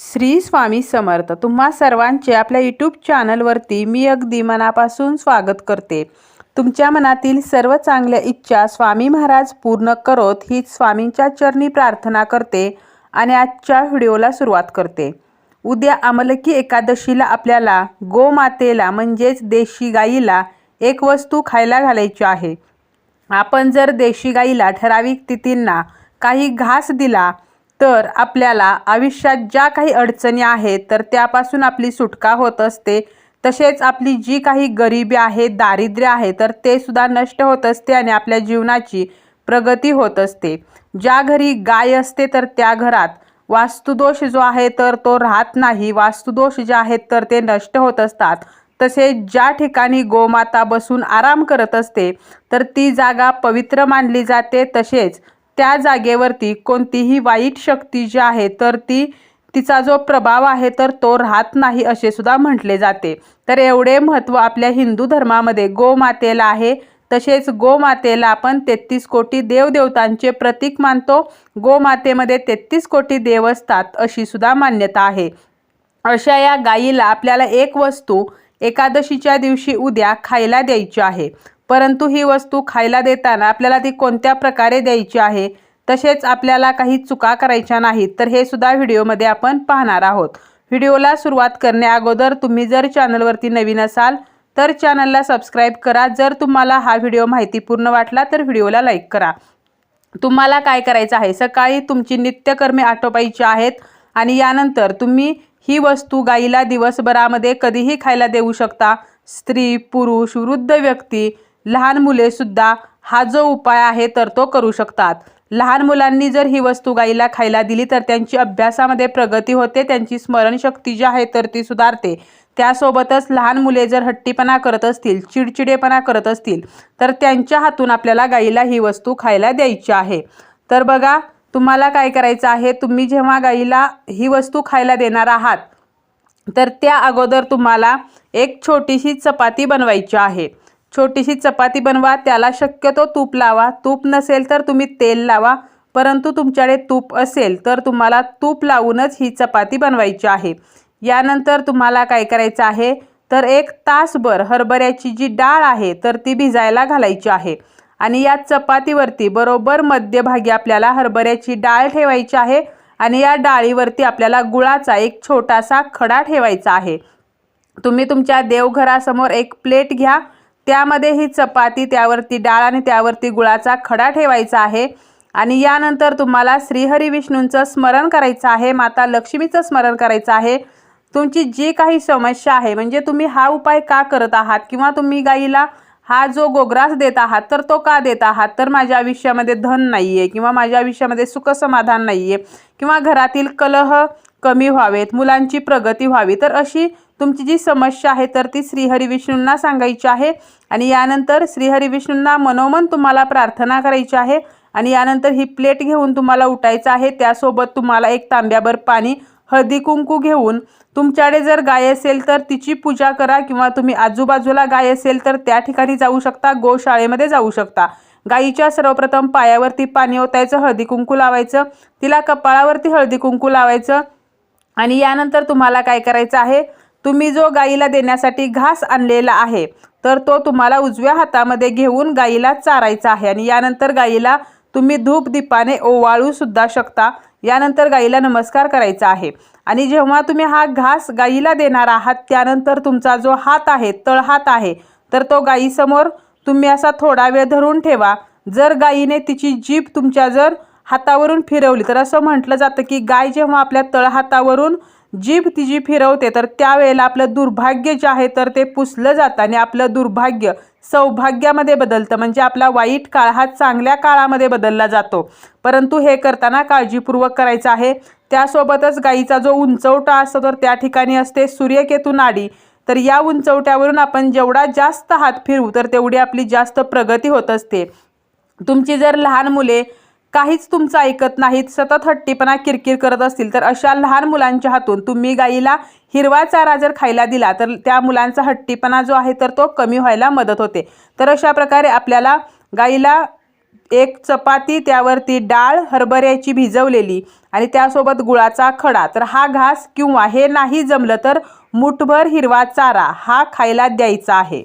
श्री स्वामी समर्थ. तुम्हा सर्वांचे आपल्या यूट्यूब चॅनलवरती मी अगदी मनापासून स्वागत करते. तुमच्या मनातील सर्व चांगल्या इच्छा स्वामी महाराज पूर्ण करोत हीच स्वामींच्या चरणी प्रार्थना करते आणि आजच्या व्हिडिओला सुरुवात करते. उद्या अमलकी एकादशीला आपल्याला गोमातेला म्हणजेच देशी गाईला एक वस्तू खायला घालायची आहे. आपण जर देशी गाईला ठराविक तिथींना काही घास दिला तर आपल्याला आयुष्यात ज्या काही अडचणी आहेत तर त्यापासून आपली सुटका होत असते. तसेच आपली जी काही गरिबी आहे दारिद्र्य आहे तर ते सुद्धा नष्ट होत असते आणि आपल्या जीवनाची प्रगती होत असते. ज्या घरी गाय असते तर त्या घरात वास्तुदोष जो आहे तर तो राहत नाही. वास्तुदोष जे आहेत तर ते नष्ट होत असतात. तसेच ज्या ठिकाणी गोमाता बसून आराम करत असते तर ती जागा पवित्र मानली जाते. तसेच त्या जागेवरती कोणतीही वाईट शक्ती जी आहे तर ती तिचा जो प्रभाव आहे तर तो राहत नाही असे सुद्धा म्हटले जाते. तर एवढे महत्त्व आपल्या हिंदू धर्मामध्ये गोमातेला आहे. तसेच गोमातेला आपण तेहतीस कोटी देवदेवतांचे प्रतीक मानतो. गोमातेमध्ये तेहतीस कोटी देव असतात अशी सुद्धा मान्यता आहे. अशा या गायीला आपल्याला एक वस्तू एकादशीच्या दिवशी उद्या खायला द्यायची आहे. परंतु ही वस्तू खायला देताना आपल्याला ती कोणत्या प्रकारे द्यायची आहे तसेच आपल्याला काही चुका करायच्या नाहीत तर हे सुद्धा व्हिडिओमध्ये आपण पाहणार आहोत. व्हिडिओला सुरुवात करण्याअगोदर तुम्ही जर चॅनलवरती नवीन असाल तर चॅनलला सबस्क्राईब करा. जर तुम्हाला हा व्हिडिओ माहितीपूर्ण वाटला तर व्हिडिओला लाईक करा. तुम्हाला काय करायचं आहे सकाळी तुमची नित्यकर्मे आटोपायची आहेत आणि यानंतर तुम्ही ही वस्तू गाईला दिवसभरामध्ये कधीही खायला देऊ शकता. स्त्री पुरुष वृद्ध व्यक्ती लहान मुले सुद्धा हा जो उपाय आहे तर तो करू शकतात. लहान मुलांनी जर ही वस्तू गाईला खायला दिली तर त्यांची अभ्यासामध्ये प्रगती होते त्यांची स्मरणशक्ती जी आहे तर ती सुधारते. त्यासोबतच लहान मुले जर हट्टीपणा करत असतील चिडचिडेपणा करत असतील तर त्यांच्या हातून आपल्याला गाईला ही वस्तू खायला द्यायची आहे. तर बघा तुम्हाला काय करायचं आहे? तुम्ही जेव्हा गाईला ही वस्तू खायला देणार आहात तर त्या अगोदर तुम्हाला एक छोटीशी चपाती बनवायची आहे. छोटीशी चपाती बनवा त्याला शक्यतो तूप लावा. तूप नसेल तर तुम्ही तेल लावा. परंतु तुमच्याकडे तूप असेल तर तुम्हाला तूप लावूनच ही चपाती बनवायची आहे. यानंतर तुम्हाला काय करायचं आहे? तर एक तासभर हरभऱ्याची जी डाळ आहे तर ती भिजायला घालायची आहे. आणि या चपातीवरती बरोबर मध्यभागी आपल्याला हरभऱ्याची डाळ ठेवायची आहे आणि या डाळीवरती आपल्याला गुळाचा एक छोटासा खडा ठेवायचा आहे. तुम्ही तुमच्या देवघरासमोर एक प्लेट घ्या. त्यामध्ये ही चपाती त्यावरती डाळ आणि त्यावरती गुळाचा खडा ठेवायचा आहे. आणि यानंतर तुम्हाला श्रीहरी विष्णूंचं स्मरण करायचं आहे माता लक्ष्मीचं स्मरण करायचं आहे. तुमची जी काही समस्या आहे म्हणजे तुम्ही हा उपाय का करत आहात किंवा तुम्ही गाईला हा जो गोग्रास देत आहात तर तो का देत आहात? तर माझ्या आयुष्यामध्ये धन नाही आहे किंवा माझ्या आयुष्यामध्ये सुखसमाधान नाही आहे किंवा घरातील कलह कमी व्हावेत मुलांची प्रगती व्हावी तर अशी तुमची जी समस्या आहे तर ती श्रीहरी विष्णूंना सांगायची आहे. आणि यानंतर श्रीहरी विष्णूंना मनोमन तुम्हाला प्रार्थना करायची आहे. आणि यानंतर ही प्लेट घेऊन तुम्हाला उठायचं आहे. त्यासोबत तुम्हाला एक तांब्याभर पाणी हळदी कुंकू घेऊन तुमच्याकडे जर गाय असेल तर तिची पूजा करा. किंवा तुम्ही आजूबाजूला गाय असेल तर त्या ठिकाणी जाऊ शकता. गोशाळेमध्ये जाऊ शकता. गाईच्या सर्वप्रथम पायावरती पाणी ओतायचं हळदी कुंकू लावायचं. तिला कपाळावरती हळदी कुंकू लावायचं. आणि यानंतर तुम्हाला काय करायचं आहे? तुम्ही जो गाईला देण्यासाठी घास आणलेला आहे तर तो तुम्हाला उजव्या हातामध्ये घेऊन गाईला चारायचा आहे. आणि यानंतर गाईला तुम्ही धूप दीपाने ओवाळू सुद्धा शकता. यानंतर गाईला नमस्कार करायचा आहे. आणि जेव्हा तुम्ही हा घास गाईला देणार आहात त्यानंतर तुमचा जो हात आहे तळहात आहे तर तो गाईसमोर तुम्ही असा थोडा वेळ धरून ठेवा. जर गाईने तिची जीभ तुमच्या जर हातावरून फिरवली तर असं म्हटलं जातं की गाय जेव्हा आपल्या तळहातावरून जीभ तिची फिरवते तर त्यावेळेला आपलं दुर्भाग्य जे आहे तर ते पुसलं जातं आणि आपलं दुर्भाग्य सौभाग्यामध्ये बदलतं. म्हणजे आपला वाईट काळ हा चांगल्या काळामध्ये बदलला जातो. परंतु हे करताना काळजीपूर्वक करायचं आहे. त्यासोबतच गाईचा जो उंचवटा असतो तर त्या ठिकाणी असते सूर्यकेतू नाडी. तर या उंचवट्यावरून आपण जेवढा जास्त हात फिरवू तर तेवढी आपली जास्त प्रगती होत असते. तुमची जर लहान मुले काहीच तुमचं ऐकत नाहीत सतत हट्टीपणा किरकिर करत असतील तर अशा लहान मुलांच्या हातून तुम्ही गाईला हिरवा चारा जर खायला दिला तर त्या मुलांचा हट्टीपणा जो आहे तर तो कमी व्हायला मदत होते. तर अशा प्रकारे आपल्याला गाईला एक चपाती त्यावरती डाळ हरभऱ्याची भिजवलेली आणि त्यासोबत गुळाचा खडा तर हा घास किंवा हे नाही जमलं तर मुठभर हिरवा चारा हा खायला द्यायचा आहे.